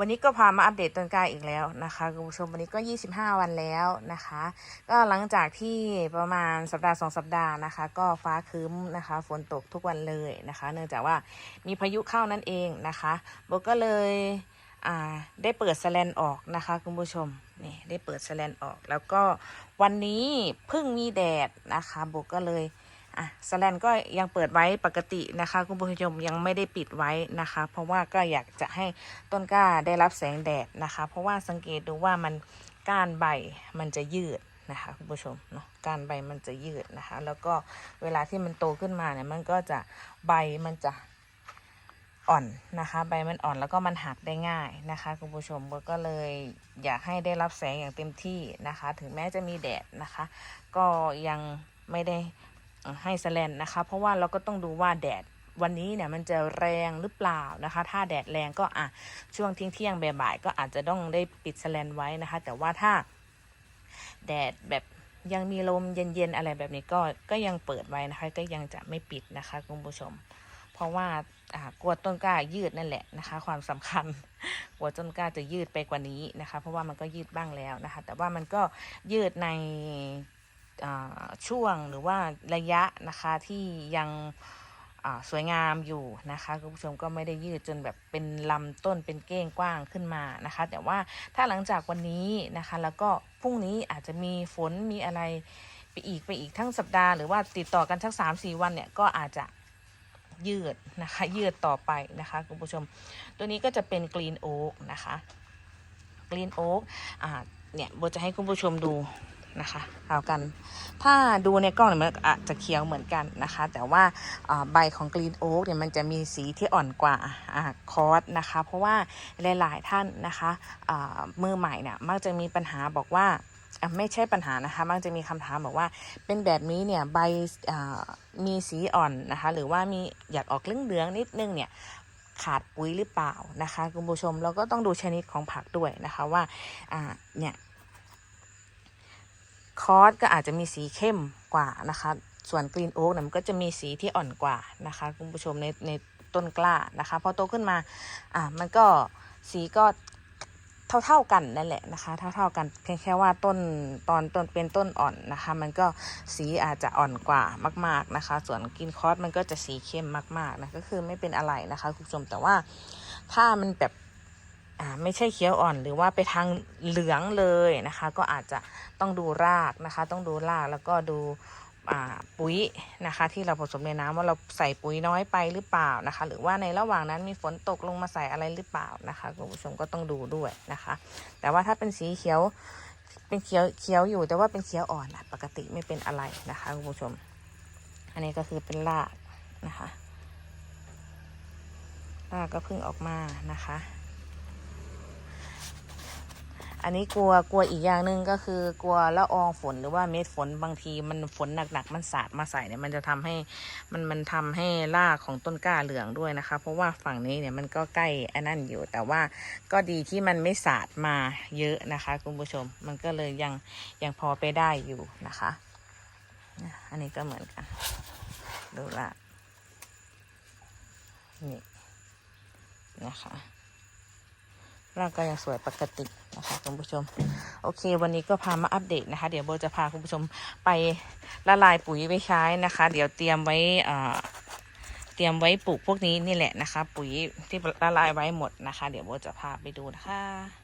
วันนี้ก็พามาอัปเดตต้นกล้าอีกแล้วนะคะคุณผู้ชมวันนี้ก็ 25 วันแล้วนะคะ ก็หลังจากที่ประมาณสัปดาห์สองสัปดาห์นะคะ ก็ฟ้าครึ้มนะคะ ฝนตกทุกวันเลยนะคะ เนื่องจากว่ามีพายุเข้านั่นเองนะคะโบก็เลยได้เปิดสแลนออกนะคะคุณผู้ชมนี่ได้เปิดสแลนออก แล้วก็วันนี้เพิ่งมีแดดนะคะโบก็เลย อะสแลนก็ยังเปิดไว้ปกตินะคะ คุณผู้ชมยังไม่ได้ปิดไว้นะคะ เพราะว่าก็อยากจะให้ต้นกล้าได้รับแสงแดดนะคะ เพราะว่าสังเกตดูว่ามันก้านใบมันจะยืดนะคะคุณผู้ชมเนาะก้านใบมันจะยืดนะคะ แล้วก็เวลาที่มันโตขึ้นมาเนี่ยมันก็จะใบมันจะอ่อนนะคะ ใบมันอ่อนแล้วก็มันหักได้ง่ายนะคะคุณผู้ชมก็เลยอยากให้ได้รับแสงอย่างเต็มที่นะคะ ถึงแม้จะมีแดดนะคะ ก็ยังไม่ได้ ให้สแลนนะคะ เพราะว่าเราก็ต้องดูว่าแดดวันนี้เนี่ยมันจะแรงหรือเปล่านะคะ ถ้าแดดแรงก็อะช่วงเที่ยงเที่ยงบ่ายๆก็อาจจะต้องได้ปิดสแลนไว้นะคะ แต่ว่าถ้าแดดแบบยังมีลมเย็นๆอะไรแบบนี้ก็ก็ยังเปิดไว้นะคะ ก็ยังจะไม่ปิดนะคะคุณผู้ชม เพราะว่าอ่ากลัวต้นกล้ายืดนั่นแหละนะคะ ความสำคัญกลัวต้นกล้าจะยืดไปกว่านี้นะคะ เพราะว่ามันก็ยืดบ้างแล้วนะคะ แต่ว่ามันก็ยืดใน ช่วงหรือว่าระยะนะคะที่ยังสวยงามอยู่นะคะคุณผู้ชมก็ไม่ได้ยืดจนแบบเป็นลำต้นเป็นเก้งกว้างขึ้นมานะคะ แต่ว่าถ้าหลังจากวันนี้นะคะ แล้วก็พรุ่งนี้อาจจะมีฝนมีอะไรไปอีกไปอีกทั้งสัปดาห์หรือว่าติดต่อกันทั้งสามสี่วันเนี่ยก็อาจจะยืดนะคะยืดต่อไปนะคะคุณผู้ชม ตัวนี้ก็จะเป็นกรีนโอ๊กนะคะกรีนโอ๊กอ่าเนี่ยโบจะให้คุณผู้ชมดู นะคะเอากัน ถ้าดูในกล้องเนี่ยมันอาจจะเขียวเหมือนกันนะคะ แต่ว่าใบของกรีนโอ๊กเนี่ยมันจะมีสีที่อ่อนกว่าอ่าคอสนะคะ เพราะว่าหลาย ๆ ท่านนะคะมือใหม่เนี่ยมักจะมีปัญหาบอกว่าไม่ใช่ปัญหานะคะ มักจะมีคำถามบอกว่า เป็นแบบนี้เนี่ยใบมีสีอ่อนนะคะ หรือว่ามีอยากออกเหลืองๆนิดนึงเนี่ยขาดปุ๋ยหรือเปล่านะคะ คุณผู้ชมแล้วก็ต้องดูชนิดของผักด้วยนะคะว่าเนี่ย คอสก็อาจจะมีสีเข้มกว่านะคะ ส่วนกรีนโอ๊กเนี่ยมันก็จะมีสีที่อ่อนกว่านะคะคุณผู้ชมในในต้นกล้านะคะ พอโตขึ้นมาอะมันก็สีก็เท่าๆกันนั่นแหละนะคะ เท่าๆกันเพียงแค่ว่าต้นตอนต้นเป็นต้นอ่อนนะคะ มันก็สีอาจจะอ่อนกว่ามาก ๆนะคะ ส่วนกรีนคอสมันก็จะสีเข้มมากๆนะก็คือไม่เป็นอะไรนะคะคุณผู้ชมแต่ว่าถ้ามันแบบ ไม่ใช่เขียวอ่อนหรือว่าไปทางเหลืองเลยนะคะ ก็อาจจะต้องดูรากนะคะ ต้องดูรากแล้วก็ดูปุ๋ยนะคะ ที่เราผสมในน้ำว่าเราใส่ปุ๋ยน้อยไปหรือเปล่านะคะ หรือว่าในระหว่างนั้นมีฝนตกลงมาใส่อะไรหรือเปล่านะคะคุณผู้ชมก็ต้องดูด้วยนะคะ แต่ว่าถ้าเป็นสีเขียวเป็นเขียวเขียวอยู่แต่ว่าเป็นเขียวอ่อนปกติไม่เป็นอะไรนะคะคุณผู้ชม อันนี้ก็คือเป็นรากนะคะรากก็เพิ่งออกมานะคะ อันนี้กลัวกลัวอีกอย่างหนึ่งก็คือกลัวละอองฝนหรือว่าเม็ดฝนบางทีมันฝนหนักๆมันสาดมาใส่เนี่ยมันจะทำให้มันมันทำให้รากของต้นกล้าเหลืองด้วยนะคะ เพราะว่าฝั่งนี้เนี่ยมันก็ใกล้อันนั้นอยู่ แต่ว่าก็ดีที่มันไม่สาดมาเยอะนะคะคุณผู้ชม มันก็เลยยังยังพอไปได้อยู่นะคะอะอันนี้ก็เหมือนกันดูละนี่นะคะ รากก็ยังสวยปกตินะคะคุณผู้ชม โอเค วันนี้ก็พามาอัปเดตนะคะ เดี๋ยวโบจะพาคุณผู้ชมไปละลายปุ๋ยไปใช้นะคะ เดี๋ยวเตรียมไว้เตรียมไว้ปลูกพวกนี้นี่แหละนะคะ ปุ๋ยที่ละลายไว้หมดนะคะ เดี๋ยวโบจะพาไปดูนะคะ